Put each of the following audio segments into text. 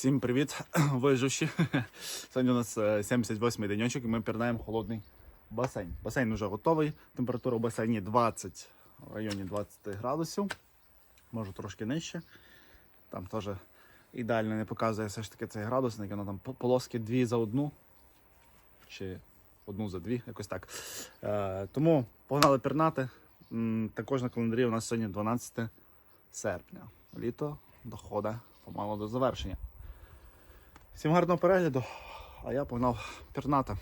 Всім привіт, виживші. Сьогодні у нас е, 78-й денечок і ми пірнаємо холодний басейн. Басейн вже готовий. Температура в басейні 20, в районі 20 градусів. Може трошки нижче. Там теж ідеально не показує все ж таки цей градусник. Воно там полоски дві за одну. Чи одну за дві, якось так. Е, тому погнали пірнати. Також на календарі у нас сьогодні 12 серпня. Літо доходить помало до завершення. Всім гарного перегляду, а я погнав пірнати.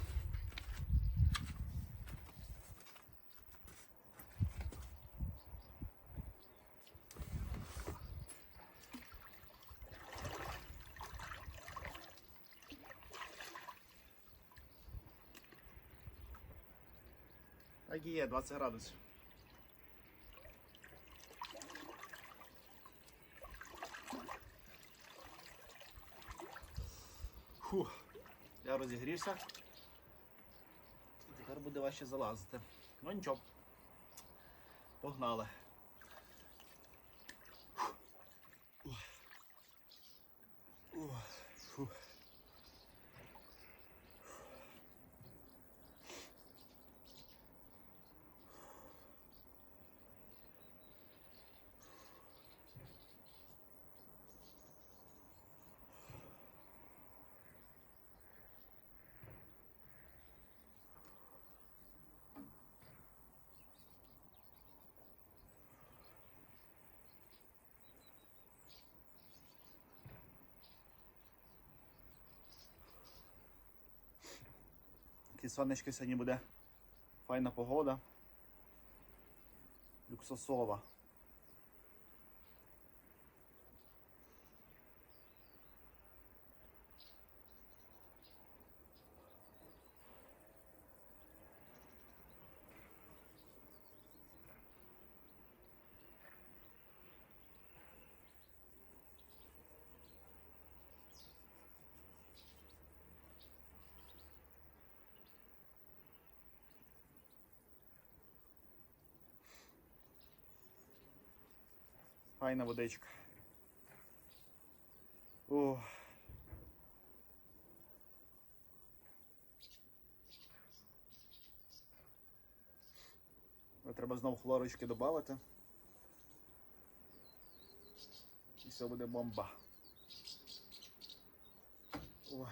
Так і є, 20 градусів. Фух, я розігрівся. І тепер буде важче залазити. Ну нічого. Погнали. Фух. Ух. Ух. Фух. Такі сонечки сьогодні буде файна погода. Люксосова. Файна водичка. О. Треба знову хлорочки додати. І все буде бомба. О.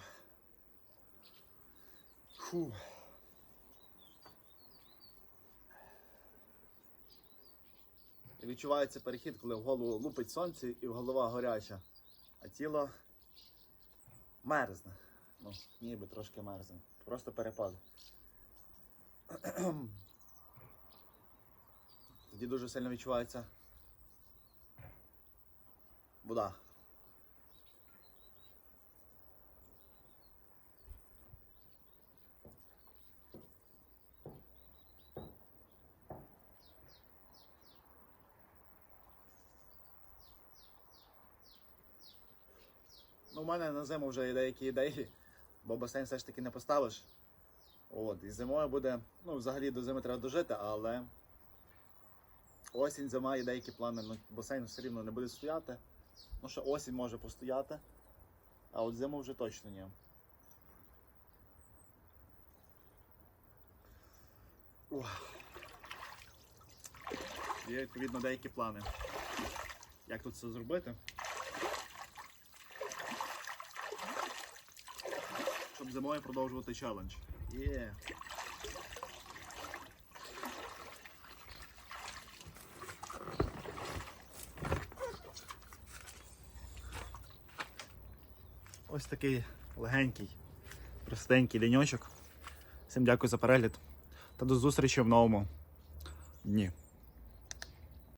відчувається перехід, коли в голову лупить сонце і голова горяча, а тіло мерзне. Ну, ніби трошки мерзне. Просто перепад. Тоді дуже сильно відчувається вода. Ну, у мене на зиму вже є деякі ідеї, бо басейн все ж таки не поставиш. От, і зимою буде, ну, взагалі до зими треба дожити, але осінь, зима і деякі плани, ну, басейн все рівно не буде стояти. Ну, що осінь може постояти, а от зиму вже точно ні. Ух. Є відповідно деякі плани. Як тут це зробити? Зимою продовжувати челендж. Є. Ось такий легенький, простенький денечок. Всім дякую за перегляд та до зустрічі в новому дні.